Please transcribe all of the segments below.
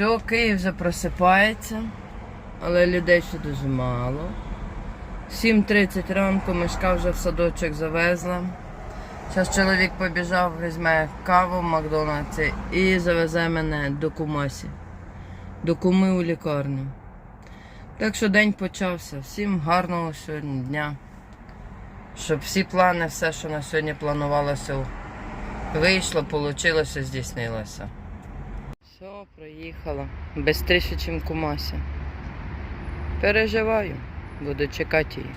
Все, Київ вже просипається, але людей ще дуже мало. 7.30 ранку мишка вже в садочок завезла. Зараз чоловік побіжав, візьме каву в Макдональдсі і завезе мене до Кумасі. До куми у лікарню. Так що день почався. Всім гарного сьогодні дня. Щоб всі плани, все, що на сьогодні планувалося, вийшло, вийшло, здійснилося. Все, проїхала. Бистріше, ніж Кумася. Переживаю. Буду чекати її.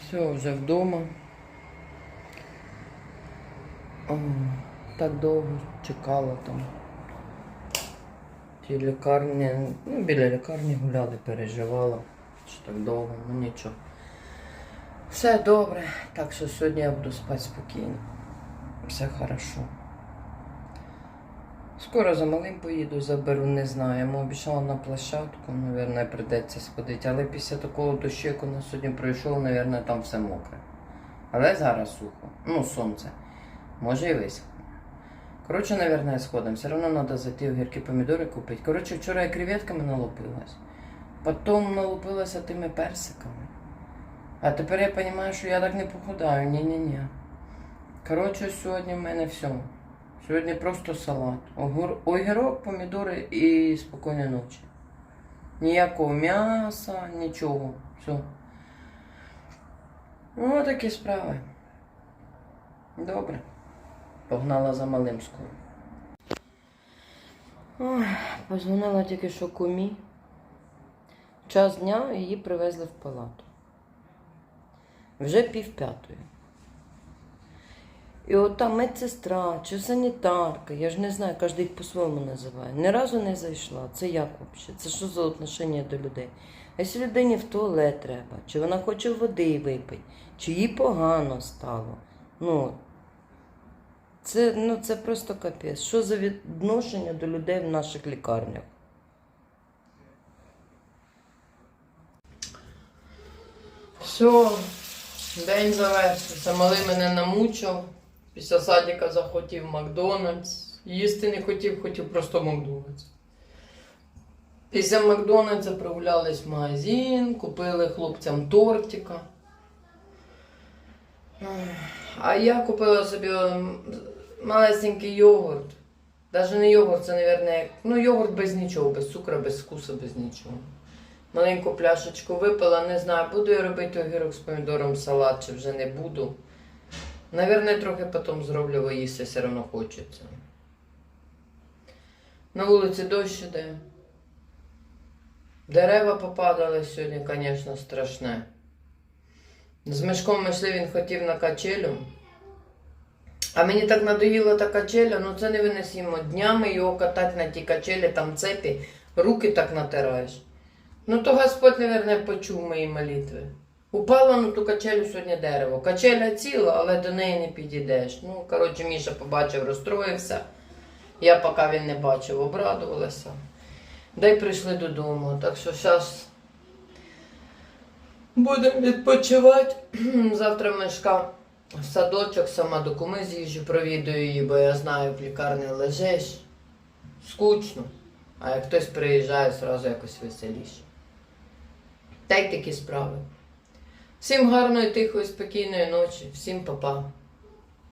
Все, вже вдома. О, так довго чекала там. Ті лікарні, ну, біля лікарні гуляли, переживала, що так довго, ну нічого. Все добре, так що сьогодні я буду спати спокійно. Все хорошо. Скоро за малим поїду, заберу, не знаю. Йому обіцяла на площадку, мабуть, прийдеться сходити. Але після такого дощу, як у нас сьогодні пройшов, мабуть, там все мокре. Але зараз сухо. Ну, сонце. Може і висохне. Коротше, мабуть, сходимо. Все одно треба зайти в гіркі помідори купити. Коротше, вчора я креветками налупилась. Потім налупилася тими персиками. А тепер я розумію, що я так не похудаю. Ні-ні-ні. Коротше, сьогодні в мене все. Сьогодні просто салат. Огур... Огірок, помідори і спокійної ночі. Ніякого м'яса, нічого. Все. Ну, такі справи. Добре. Погнала за малим скоро. Ой, позвонила тільки що кумі. Час дня її привезли в палату. Вже пів п'ятої. І от та медсестра чи санітарка, я ж не знаю, кожен їх по-своєму називає. Ні разу не зайшла. Це як взагалі? Це що за отношення до людей? А якщо людині в туалет треба, чи вона хоче води випити, чи їй погано стало. Ну, це, ну, це просто капець. Що за відношення до людей в наших лікарнях? Все, день завершився. Малий мене намучив. Після садика захотів Макдональдс. Їсти не хотів, хотів просто Макдональдс. Після Макдональдса прогулялись в магазин, купили хлопцям тортика. А я купила собі малесенький йогурт. Навіть не йогурт, це, мабуть, як. Ну, йогурт без нічого, без цукру, без вкусу, без нічого. Маленьку пляшечку випила, не знаю, буду я робити огірок з помідором салат, чи вже не буду. Наверное, трохи потім зроблю, бо їсти все одно хочеться. На вулиці дощ іде. Дерева попадали сьогодні, звісно, страшне. З мешком ми йшли, він хотів на качелю. А мені так надоїла та качеля, ну це невиносимо. Днями його катати на тій качелі, там цепі, руки так натираєш. Ну то Господь, наверное, почув мої молитви. Упало на ту качелю сьогодні дерево. Качеля ціла, але до неї не підійдеш. Ну, коротше, Міша побачив, розстроївся. Я, поки він не бачив, обрадувалася. Да й прийшли додому. Так що зараз будемо відпочивати. Завтра мешка в садочок, сама до куми з'їжджу, провідую її, бо я знаю, в лікарні лежиш. Скучно. А як хтось приїжджає, одразу якось веселіше. Та й такі справи. Всім гарної, тихої, спокійної ночі, всім па-па.